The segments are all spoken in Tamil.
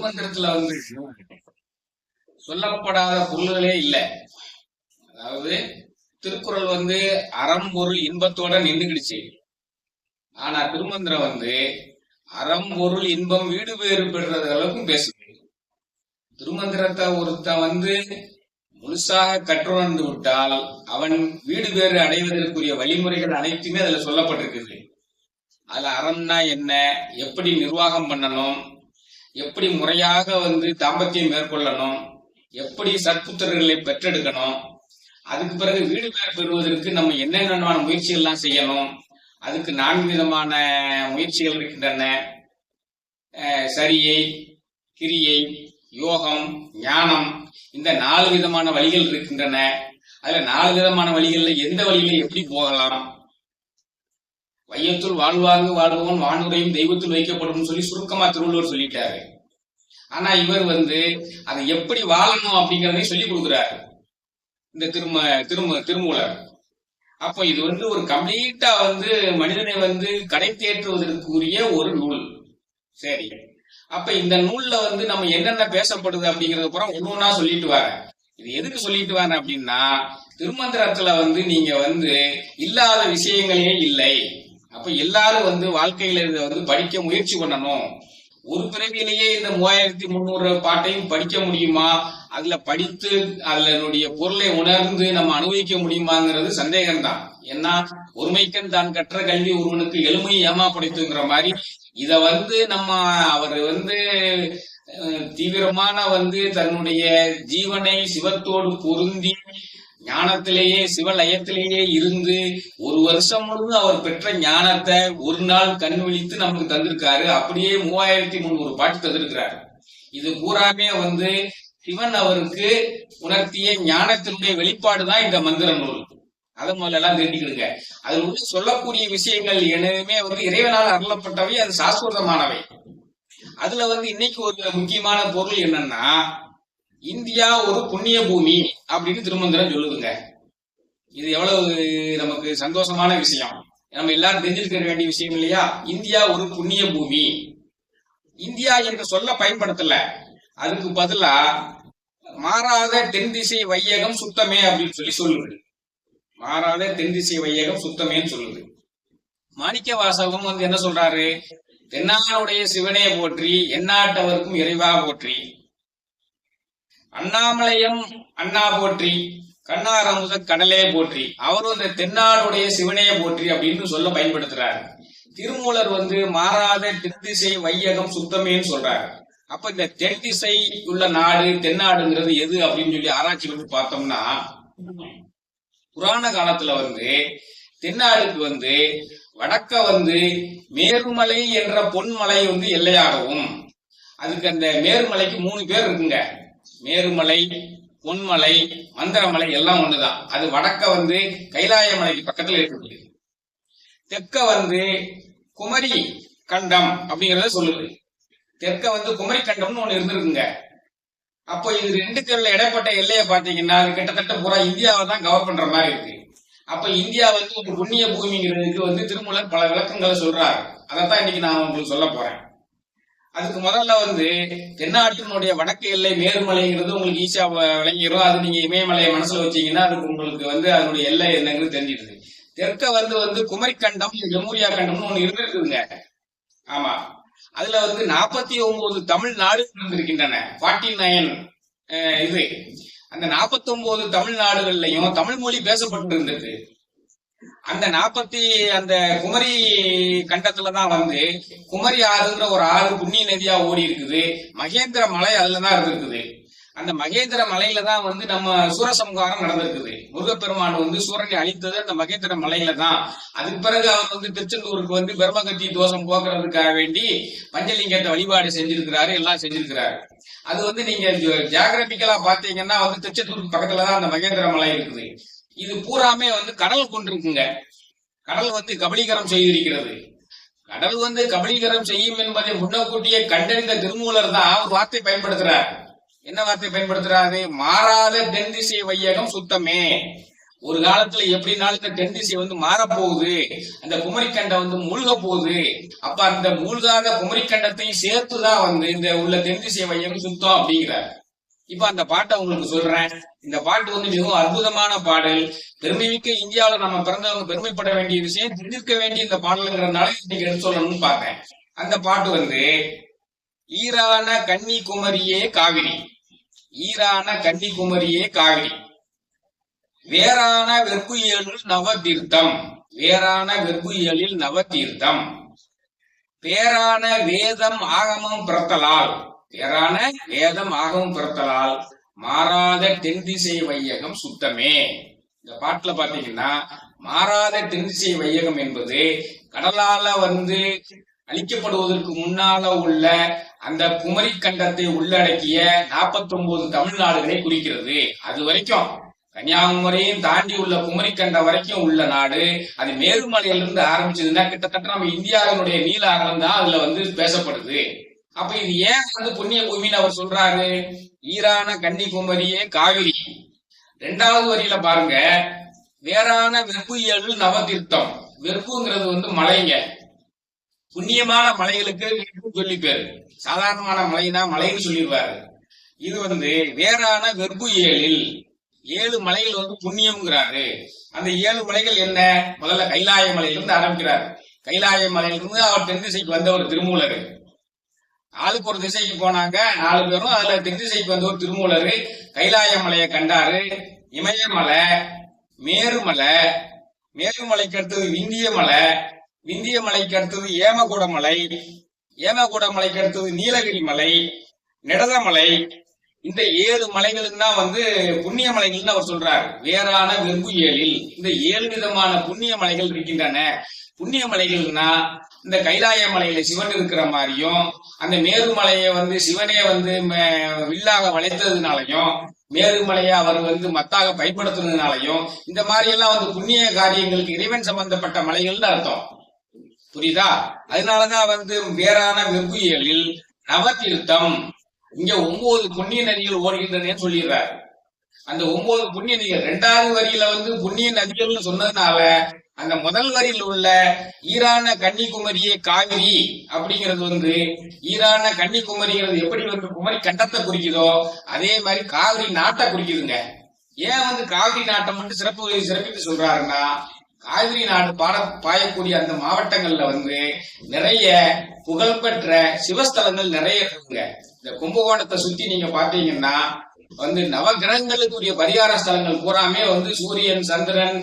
திருமந்திரத்துல வந்து சொல்லப்படாத பொருள்களே இல்லை. அதாவது திருக்குறள் வந்து அறம்பொருள் இன்பத்தோட நின்றுக்கிடுச்சு ஆனா திருமந்திரம் வந்து அறம்பொருள் இன்பம் வீடு பேறு பெறுறது அளவுக்கு பேசுது. திருமந்திரத்தை ஒருத்தன் வந்து முழுசாக கற்றுணர்ந்து விட்டால் அவன் வீடு பேறு அடைவதற்குரிய வழிமுறைகள் அனைத்துமே அதுல சொல்லப்பட்டிருக்குது. அதுல அறம்னா என்ன? எப்படி நிர்வாகம் பண்ணணும்? எப்படி முறையாக வந்து தாம்பத்தியம் மேற்கொள்ளணும்? எப்படி சற்புத்திரர்களை பெற்றெடுக்கணும்? அதுக்கு பிறகு வீடு பேர் பெறுவதற்கு நம்ம என்னென்ன முயற்சிகள்லாம் செய்யணும்? அதுக்கு நான்கு விதமான முயற்சிகள் இருக்கின்றன. சரியை கிரியை யோகம் ஞானம் இந்த நாலு விதமான வழிகள் இருக்கின்றன. அதுல நாலு விதமான வழிகள்ல எந்த வழியில எப்படி போகலாம்? வையத்துள் வாழ்வாங்கு வாழ்பவன் வானுரையும் தெய்வத்தில் வைக்கப்படும் சொல்லி சுருக்கமா திருவள்ளுவர் சொல்லிட்டாரு. ஆனா இவர் வந்து அதை எப்படி வாழணும் அப்படிங்கறதையும் சொல்லி கொடுக்குறாரு. இந்த திரும திரும திருமூலர். அப்போ இது வந்து ஒரு கம்ப்ளீட்டா வந்து மனிதனை வந்து கடை தேற்றுவதற்குரிய ஒரு நூல். சரி. அப்ப இந்த நூல்ல வந்து நம்ம என்னென்ன பேசப்படுது அப்படிங்கறது புறம் ஒண்ணு ஒண்ணா சொல்லிட்டு வரேன். இது எதுக்கு சொல்லிட்டு வரேன் அப்படின்னா திருமந்திரத்துல வந்து நீங்க வந்து இல்லாத விஷயங்களே இல்லை. அப்ப எல்லாரும் வந்து வாழ்க்கையில இதை வந்து படிக்க முயற்சி பண்ணணும். ஒரு பிறவியிலேயே இந்த மூவாயிரத்தி முந்நூறு பாட்டையும் படிக்க முடியுமா? அதுல படித்து அதனுடைய பொருளை உணர்ந்து நம்ம அனுபவிக்க முடியுமாங்கிறது சந்தேகம்தான். ஏன்னா ஒருமைக்கன் தான் கற்ற கல்வி ஒருவனுக்கு எளிமை ஏமா படைத்துங்கிற மாதிரி இத வந்து நம்ம அவர் வந்து தீவிரமான வந்து தன்னுடைய ஜீவனை சிவத்தோடு பொருந்தி ஞானத்திலேயே சிவலயத்திலேயே இருந்து ஒரு வருஷம் முழுவதும் அவர் பெற்ற ஞானத்தை ஒரு நாள் கண் விழித்து நமக்கு தந்திருக்காரு. அப்படியே மூவாயிரத்தி முந்நூறு பாட்டு தந்திருக்கிறாரு. இது பூராமே வந்து சிவன் அவருக்கு உணர்த்திய ஞானத்தினுடைய வெளிப்பாடு தான் இந்த மந்திர நூல். அதை முதல்ல எல்லாம் தெரிஞ்சுக்கிடுங்க அதில் உள்ள சொல்லக்கூடிய விஷயங்கள் எனவுமே வந்து இறைவனால் அருளப்பட்டவை அது சாஸ்வதமானவை. அதுல வந்து இன்னைக்கு ஒரு முக்கியமான பொருள் என்னன்னா இந்தியா ஒரு புண்ணிய பூமி அப்படின்னு திருமந்திரம் சொல்லுதுங்க. இது எவ்வளவு நமக்கு சந்தோஷமான விஷயம். நம்ம எல்லாரும் தெரிஞ்சிருக்க வேண்டிய விஷயம் இல்லையா? இந்தியா ஒரு புண்ணிய பூமி. இந்தியா என்ற சொல்ல பயன்படுத்தல. அதுக்கு பதிலா மாறாத தென் திசை வையகம் சுத்தமே அப்படின்னு சொல்லி சொல்லுது. மாறாத தென் திசை வையகம் சுத்தமேன்னு சொல்லுது. மாணிக்க வாசகம் வந்து என்ன சொல்றாரு? தென்னாடுடைய சிவனையை போற்றி எந்நாட்டவருக்கும் இறைவா போற்றி. அண்ணாமலையம் அண்ணா போற்றி கண்ணாரமுத கடலே போற்றி அவரும் இந்த தென்னாடுடைய சிவனையை போற்றி அப்படின்னு சொல்ல பயன்படுத்துறாரு. திருமூலர் வந்து மாறாத தென்திசை வையகம் சுத்தமேன்னு சொல்றாரு. அப்ப இந்த தென் திசை உள்ள நாடு தென்னாடுங்கிறது எது அப்படின்னு சொல்லி ஆராய்ச்சி பண்ணி பார்த்தோம்னா புராண காலத்துல வந்து தென்னாடுக்கு வந்து வடக்க வந்து மேருமலை என்ற பொன்மலை வந்து எல்லையாகவும் அதுக்கு அந்த மேருமலைக்கு மூணு பேர் இருக்குங்க. மேருமலை பொன்மலை மந்திரமலை எல்லாம் ஒண்ணுதான். அது வடக்க வந்து கைலாய மலைக்கு பக்கத்துல இருக்கக்கூடியது. தெற்க வந்து குமரி கண்டம் அப்படிங்கறத சொல்லுது. தெற்க வந்து குமரி கண்டம்னு ஒண்ணு இருந்திருக்குங்க. அப்போ இது ரெண்டுக்கு உள்ள இடைப்பட்ட எல்லையை பாத்தீங்கன்னா அது கிட்டத்தட்ட பூரா இந்தியாவை தான் கவர் பண்ற மாதிரி இருக்கு. அப்ப இந்தியா வந்து ஒரு புண்ணிய பூமிங்கிறதுக்கு வந்து திருமூலர் பல விளக்கங்களை சொல்றாரு. அதைத்தான் இன்னைக்கு நான் உங்களுக்கு சொல்ல போறேன். அதுக்கு முதல்ல வந்து தென்னாட்டினுடைய வடக்கு எல்லை நேர்மலைங்கிறது உங்களுக்கு ஈஸியா விளங்கிடும் அது நீங்க இமயமலையை மனசுல வச்சீங்கன்னா அதுக்கு உங்களுக்கு வந்து அதனுடைய எல்லை என்னங்கிறது தெரிஞ்சிடுது. தெற்க வந்து வந்து குமரிக்கண்டம் ஜமுரியா கண்டம்னு ஒண்ணு இருந்திருக்குதுங்க. ஆமா. அதுல வந்து நாற்பத்தி ஒன்பது தமிழ் நாடுகள் இருந்திருக்கின்றன. ஃபார்ட்டி நைன் இது. அந்த நாற்பத்தி ஒன்பது தமிழ்நாடுகள்லயும் தமிழ் மொழி பேசப்பட்டு இருந்தது அந்த நாற்பத்தி அந்த குமரி கண்டத்துலதான் வந்து குமரி ஆறுன்ற ஒரு ஆறு புண்ணிய நதியா ஓடி இருக்குது. மகேந்திர மலை அதுலதான் இருந்திருக்குது. அந்த மகேந்திர மலையில தான் வந்து நம்ம சூரசம்ஹாரம் நடந்திருக்குது. முருகப்பெருமான் வந்து சூரனை அழித்தது அந்த மகேந்திர மலையில தான் அதுக்கு பிறகு அவர் வந்து திருச்செந்தூருக்கு வந்து பிரம்மகத்தி தோஷம் போக்குறதுக்காக வேண்டி பஞ்சலிங்கத்தை வழிபாடு செஞ்சிருக்கிறாரு எல்லாம் செஞ்சிருக்கிறாரு. அது வந்து நீங்க ஜியாகிரபிக்கலா பாத்தீங்கன்னா வந்து திருச்செந்தூருக்கு பக்கத்துல தான் அந்த மகேந்திர மலை இருக்குது. இது பூராமே வந்து கடல் கொண்டிருக்குங்க. கடல் வந்து கபலீகரம் செய்திருக்கிறது. கடல் வந்து கபலீகரம் செய்யும் என்பதை முன்னக்கூட்டியே கண்டறிந்த திருமூலர் தான் ஒரு வார்த்தை பயன்படுத்துறார். என்ன வார்த்தை பயன்படுத்துறாரு? மாறாத தென் திசை வையகம் சுத்தமே. ஒரு காலத்துல எப்படினாலும் இந்த தென் திசை வந்து மாறப்போகுது. அந்த குமரிக்கண்டம் வந்து மூழ்க போகுது அப்ப அந்த மூழ்காத குமரிக்கண்டத்தையும் சேர்த்துதான் வந்து இந்த உள்ள தென் திசை வையம் சுத்தம் அப்படிங்கிறார். இப்ப அந்த பாட்டை உங்களுக்கு சொல்றேன். இந்த பாட்டு வந்து மிகவும் அற்புதமான பாடல். பெருமைமிக்க இந்தியாவில நம்ம பிறந்தவங்க பெருமைப்பட வேண்டிய விஷயம் தெரிஞ்சிருக்க வேண்டிய இந்த பாடலுங்கிறதுனால இன்னைக்கு எடுத்து சொல்லணும்னு பார்த்தேன் அந்த பாட்டு வந்து ஈரான கன்னிகுமரியே காவிரி. ஈரான கன்னிகுமரியே காவிரி. வேறான வெற்புயலில் நவதீர்த்தம். வேறான வெற்புயலில் நவதீர்த்தம். பேரான வேதம் ஆகமம் பிறத்தலால். ஏறான வேதம் ஆகவும் பிறத்தலால் மாறாத தென்திசை வையகம் சுத்தமே. இந்த பாட்டுல பாத்தீங்கன்னா மாறாத தென்திசை வையகம் என்பது கடலால வந்து அழிக்கப்படுவதற்கு முன்னால உள்ள அந்த குமரி கண்டத்தை உள்ளடக்கிய 49 தமிழ்நாடுகளை குறிக்கிறது. அது வரைக்கும் கன்னியாகுமரியும் தாண்டி உள்ள குமரிக்கண்டம் வரைக்கும் உள்ள நாடு. அது மேருமலையிலிருந்து ஆரம்பிச்சதுன்னா கிட்டத்தட்ட நம்ம இந்தியாவினுடைய நீல அகலம் தான் அதுல வந்து பேசப்படுது. அப்ப இது ஏன் வந்து புண்ணிய பூமின்னு அவர் சொல்றாரு? ஈரான கன்னிகுமரியே காவிரி. ரெண்டாவது வரியில பாருங்க. வேறான வெப்பு ஏழு நவதீர்த்தம். வெப்புங்கிறது வந்து மலைங்க. புண்ணியமான மலைகளுக்கு வெப்பு சொல்லி பேரு. சாதாரணமான மலைனா மலைன்னு சொல்லிடுவாரு. இது வந்து வேறான வெற்பு ஏழில் ஏழு மலைகள் வந்து புண்ணியம்ங்கிறாரு. அந்த ஏழு மலைகள் என்ன? முதல்ல கைலாய மலையிலிருந்து ஆரம்பிக்கிறார். கைலாய மலையிலிருந்து அவர் தென் திசைக்கு வந்தவர் திருமூலர். ஆளுக்கு ஒரு திசைக்கு போனாங்க. நாலு பேரும் அதுல தென் வந்து ஒரு திருமூலர் கைலாய மலையை கண்டாரு. இமயமலை மேருமலை மேருமலைக்கு அடுத்தது விந்திய மலை விந்திய மலைக்கு அடுத்தது ஏமகுட மலை ஏமகுட மலைக்கு அடுத்தது நீலகிரி மலை நெடதமலை. இந்த ஏழு மலைகளுக்கு தான் வந்து புண்ணிய மலைகள்னு அவர் சொல்றார். வேறான வெம்பு ஏழில் இந்த ஏழு விதமான புண்ணிய மலைகள் இருக்கின்றன. புண்ணிய மலைகள்னா இந்த கைலாய மலையில சிவன் இருக்கிற மாதிரியும் அந்த மேருமலையை வந்து சிவனே வந்து வில்லாக வளைத்ததுனாலையும் மேருமலையை அவர் வந்து மத்தாக பயன்படுத்துனதுனாலையும் இந்த மாதிரி எல்லாம் வந்து புண்ணிய காரியங்களுக்கு இறைவன் சம்பந்தப்பட்ட மலைகள்னு அர்த்தம். புரியுதா? அதனாலதான் வந்து வேறான வெகுயலில் நவதீர்த்தம் இங்க ஒன்பது புண்ணிய நதிகள் ஓடுகின்றனன்னு சொல்லிடுறாரு. அந்த ஒன்பது புண்ணிய நதிகள் ரெண்டாவது வரியில வந்து புண்ணிய நதிகள்னு சொன்னதுனால அந்த முதல் வரியில் உள்ள ஈரான கன்னிகுமரியே காவிரி அப்படிங்கிறது வந்து ஈரான கன்னிகுமரிங்கிறது எப்படி வந்து குமரி கண்டத்தை குறிக்குதோ அதே மாதிரி காவிரி நாட்டை குறிக்குதுங்க. ஏன் வந்து காவிரி நாட்டை மட்டும் சிறப்பு சிறப்பித்து சொல்றாருன்னா காவிரி நாடு பாட பாயக்கூடிய அந்த மாவட்டங்கள்ல வந்து நிறைய புகழ்பெற்ற சிவஸ்தலங்கள் நிறைய இருக்குங்க. இந்த கும்பகோணத்தை சுத்தி நீங்க பாத்தீங்கன்னா வந்து நவகிரகங்களுக்குரிய பரிகார ஸ்தலங்கள் பூராமே வந்து சூரியன் சந்திரன்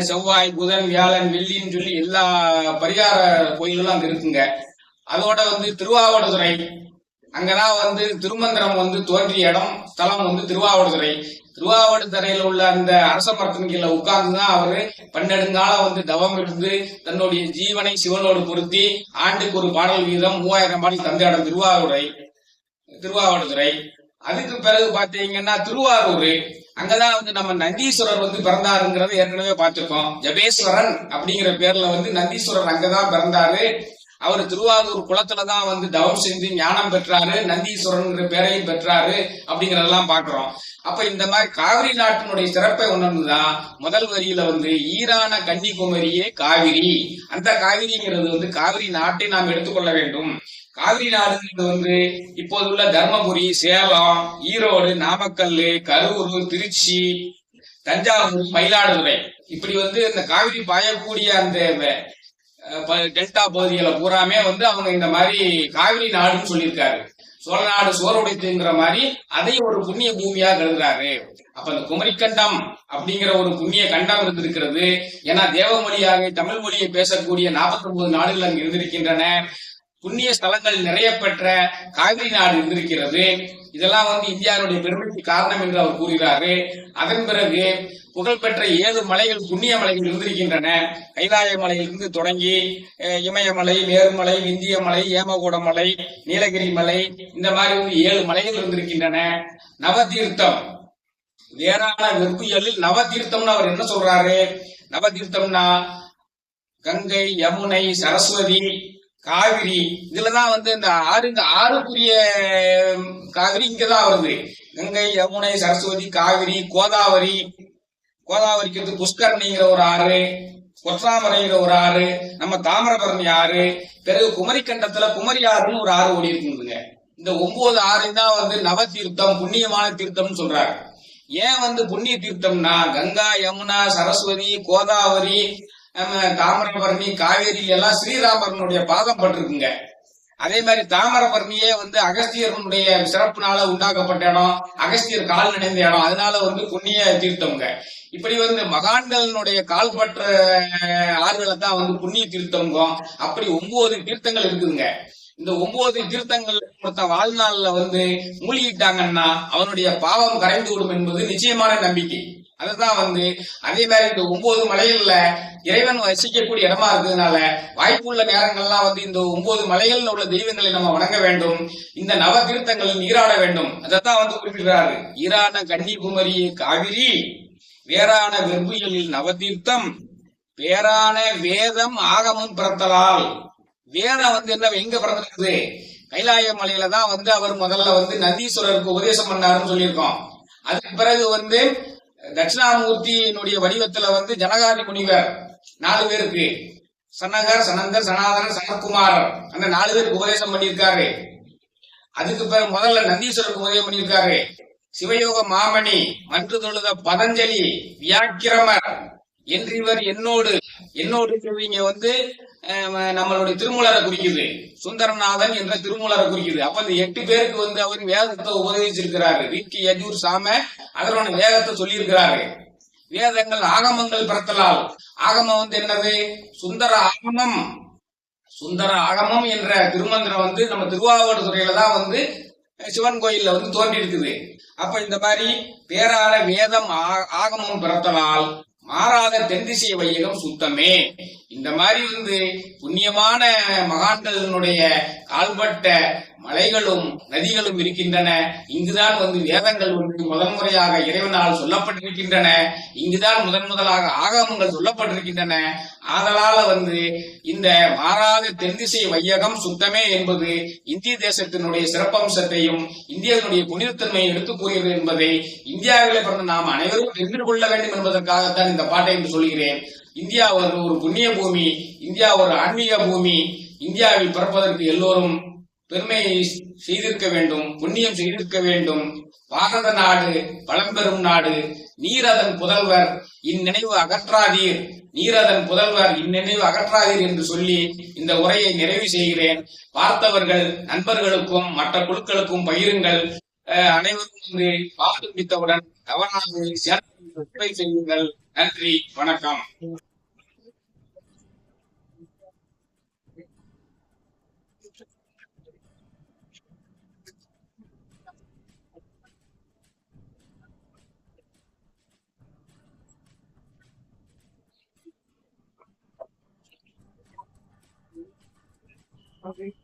செவ்வாய் புதன் வியாழன் வெள்ளின்னு சொல்லி எல்லா பரிகார கோயில்களும் அங்க இருக்குங்க. அதோட வந்து திருவாவடுதுறை. அங்கதான் வந்து திருமந்திரம் வந்து தோன்றிய இடம் ஸ்தலம் வந்து திருவாவடுதுறை. திருவாவடுதுறையில உள்ள அந்த அரச மரத்தின் கீழே உட்கார்ந்துதான் அவரு பன்னெடுங்காலம் வந்து தவம் இருந்து தன்னுடைய ஜீவனை சிவனோடு பொருத்தி ஆண்டுக்கு ஒரு பாடல் வீதம் மூவாயிரம் பாடல் தந்த இடம் திருவாவூரை திருவாவடுதுறை. அதுக்கு பிறகு பாத்தீங்கன்னா திருவாரூர். அங்கதான் வந்து நம்ம நந்தீஸ்வரர் வந்து பிறந்தாருங்கிறத ஏற்கனவே பார்த்திருக்கோம். ஜபேஸ்வரன் அப்படிங்கிற பேர்ல வந்து நந்தீஸ்வரர் அங்கதான் பிறந்தாரு. அவர் திருவாரூர் குளத்துலதான் வந்து தவம் செஞ்சு ஞானம் பெற்றாரு. நந்தீஸ்வரன்ங்கிற பேரையும் பெற்றாரு அப்படிங்கறதெல்லாம் பாக்குறோம் அப்ப இந்த மாதிரி காவிரி நாட்டினுடைய சிறப்பை உணர்ந்துதான் முதல் வரியில வந்து ஈரான கன்னிகுமரியே காவிரி. அந்த காவிரிங்கிறது வந்து காவிரி நாட்டை நாம் எடுத்துக்கொள்ள வேண்டும். காவிரி நாடுங்கிறது வந்து இப்போது உள்ள தர்மபுரி சேலம் ஈரோடு நாமக்கல் கரூர் திருச்சி தஞ்சாவூர் மயிலாடுதுறை. இப்படி வந்து இந்த காவிரி பாயக்கூடிய அந்த டெல்டா பகுதிகளை பூராமே வந்து அவங்க இந்த மாதிரி காவிரி நாடுன்னு சொல்லியிருக்காரு. சோழ நாடு சோறுடைத்துங்கிற மாதிரி அதையும் ஒரு புண்ணிய பூமியா கருதுறாரு. அப்ப அந்த குமரிக்கண்டம் அப்படிங்கிற ஒரு புண்ணிய கண்டம் இருந்திருக்கிறது. ஏன்னா தேவமொழியாக தமிழ் மொழியை பேசக்கூடிய 49 நாடுகள் அங்கு இருந்திருக்கின்றன. புண்ணிய ஸ்தலங்கள் நிறைய பெற்ற காவிரி நாடு இருந்திருக்கிறது. இதெல்லாம் வந்து இந்தியாவுடைய பெருமைக்கு காரணம் என்று அவர் கூறுகிறாரு. அதன் பிறகு புகழ்பெற்ற ஏழு மலைகள் புண்ணிய மலைகள் இருந்திருக்கின்றன. கைலாய மலையிலிருந்து தொடங்கி இமயமலை மேருமலை விந்திய மலை ஏமகூட மலை நீலகிரி மலை இந்த மாதிரி வந்து ஏழு மலைகள் இருந்திருக்கின்றன. நவதீர்த்தம். வேறான வெற்பியலில் நவதீர்த்தம்னு அவர் என்ன சொல்றாரு? நவதீர்த்தம்னா கங்கை யமுனை சரஸ்வதி காவிரி இதுலதான் வந்து இந்த ஆறு இந்த ஆறுக்குரிய காவிரி இங்கதான் வருது. கங்கை யமுனை சரஸ்வதி காவிரி கோதாவரி. கோதாவரிக்கு வந்து புஷ்கரணிங்கிற ஒரு ஆறு கொற்றாமரைங்கிற ஒரு ஆறு நம்ம தாமிரபரணி ஆறு பிறகு குமரிக்கண்டத்துல குமரி ஆறுன்னு ஒரு ஆறு ஓடி இருக்குங்க இந்த ஒன்பது ஆறு தான் வந்து நவ தீர்த்தம் புண்ணியமான தீர்த்தம்னு சொல்றாங்க. ஏன் வந்து புண்ணிய தீர்த்தம்னா கங்கா யமுனா சரஸ்வதி கோதாவரி நம்ம தாமிரபரணி காவேரி எல்லாம் ஸ்ரீராமரனுடைய பாதம் பட்டிருக்குங்க. அதே மாதிரி தாமிரபரணியே வந்து அகஸ்தியர்களுடைய சிறப்புனால உண்டாக்கப்பட்ட இடம் அகஸ்தியர் கால் நினைந்த இடம். அதனால வந்து புண்ணிய தீர்த்தம்ங்க. இப்படி வந்து மகான்களினுடைய கால்பற்ற ஆறுகளை தான் வந்து புண்ணிய தீர்த்தம்ங்கும். அப்படி ஒன்பது தீர்த்தங்கள் இருக்குதுங்க. இந்த ஒன்பது தீர்த்தங்கள் ஒருத்தன் வாழ்நாள்ல வந்து மூழ்கிட்டாங்கன்னா அவனுடைய பாவம் கரைந்து விடும் என்பது நிச்சயமான நம்பிக்கை. அதுதான் வந்து அதே மாதிரி இந்த ஒன்பது மலைகள்ல இறைவன் வசிக்கக்கூடிய இடமா இருக்கிறதுனால வாய்ப்புள்ள நேரங்கள்லாம் வந்து இந்த ஒன்பது மலைகள்ல உள்ள தெய்வங்களை நம்ம வணங்க வேண்டும். இந்த நவ தீர்த்தங்கள் நீராட வேண்டும். அதைத்தான் வந்து குறிப்பிடுறாரு. ஈரான கன்னிகுமரி காவிரி வேறான வெறுப்புகளில் நவதீர்த்தம் வேறான வேதம் ஆகமும் பிறத்தலால். வேதம் வந்து என்ன எங்க பிறந்திருக்குது? கைலாய மலையில தான் வந்து அவர் முதல்ல வந்து நந்தீஸ்வரருக்கு உபதேசம் பண்ணாருன்னு சொல்லியிருக்கோம். அதுக்கு பிறகு வந்து தட்சிணாமூர்த்தியினுடைய வடிவத்துல வந்து ஜனகாதி முனிவர் நாலு பேருக்கு. சனகர் சனந்தர் சனாதனர் சனகுமாரர் அந்த நாலு பேருக்கு உபதேசம் பண்ணியிருக்காரு. அதுக்கு பிறகு முதல்ல நந்தீஸ்வரருக்கு உதயம் பண்ணியிருக்காரு. சிவயோக மாமணி மன்று தொழுத பதஞ்சலி வியாக்கிரமர். என்றிவர் என்னோடு என்னோடு இங்க வந்து நம்மளுடைய திருமூலரை குறிக்குது. சுந்தரநாதன் என்ற திருமூலரை குறிக்குது. அப்ப இந்த எட்டு பேருக்கு வந்து அவர் வேதத்தை உபதேசிச்சிருக்கிறாரு. ரிக்கி யஜூர் சாம அதனோட வேதத்தை சொல்லியிருக்கிறாரு. வேதங்கள் ஆகமங்கள் பிறத்தலால். ஆகமம் வந்து என்னது? சுந்தர ஆகமம். சுந்தர ஆகமம் என்ற திருமந்திரம் வந்து நம்ம திருவாவூர் தான் வந்து சிவன் கோயில்ல வந்து தோன்றி இருக்குது அப்ப இந்த மாதிரி பேரான வேதம் ஆ- ஆகமம் பிறத்தலால் மாறாத தென்திசை வையகம் சுத்தமே. இந்த மாதிரி வந்து புண்ணியமான மகான்களினுடைய கால்பட்ட மலைகளும் நதிகளும் இருக்கின்றன. இங்குதான் வந்து வேதங்கள் வந்து முதன் முறையாக இறைவனால் சொல்லப்பட்டிருக்கின்றன. இங்குதான் முதன் முதலாக ஆகமங்கள் சொல்லப்பட்டிருக்கின்றன. ஆதலால வந்து இந்த மாறாத தென்திசை வையகம் சுத்தமே என்பது இந்திய தேசத்தினுடைய சிறப்பம்சத்தையும் இந்தியாவினுடைய புனிதத்தன்மையை எடுத்துக் கூறுகிறது என்பதை இந்தியாவிலே பிறந்த நாம் அனைவரும் தெரிந்து கொள்ள வேண்டும் என்பதற்காகத்தான் இந்த பாட்டை என்று சொல்கிறேன். இந்தியா ஒரு ஒரு புண்ணிய பூமி இந்தியா ஒரு ஆன்மீக பூமி இந்தியாவில் பிறப்பதற்கு எல்லோரும் பெருமை செய்திருக்க வேண்டும் புண்ணியம் செய்திருக்க வேண்டும். பாரத நாடு பழம்பெரும் நாடு நீரதன் புதல்வர் இந்நினைவு அகற்றாதீர். நீரதன் புதல்வர் இந்நினைவு அகற்றாதீர் என்று சொல்லி இந்த உரையை நிறைவு செய்கிறேன். பார்த்தவர்கள் நண்பர்களுக்கும் மற்ற குழுக்களுக்கும் பகிருங்கள். அஹ், அனைவரும் வந்து பார்த்து முடித்தவுடன் தவறாது செய்யுங்கள். நன்றி வணக்கம். Amém.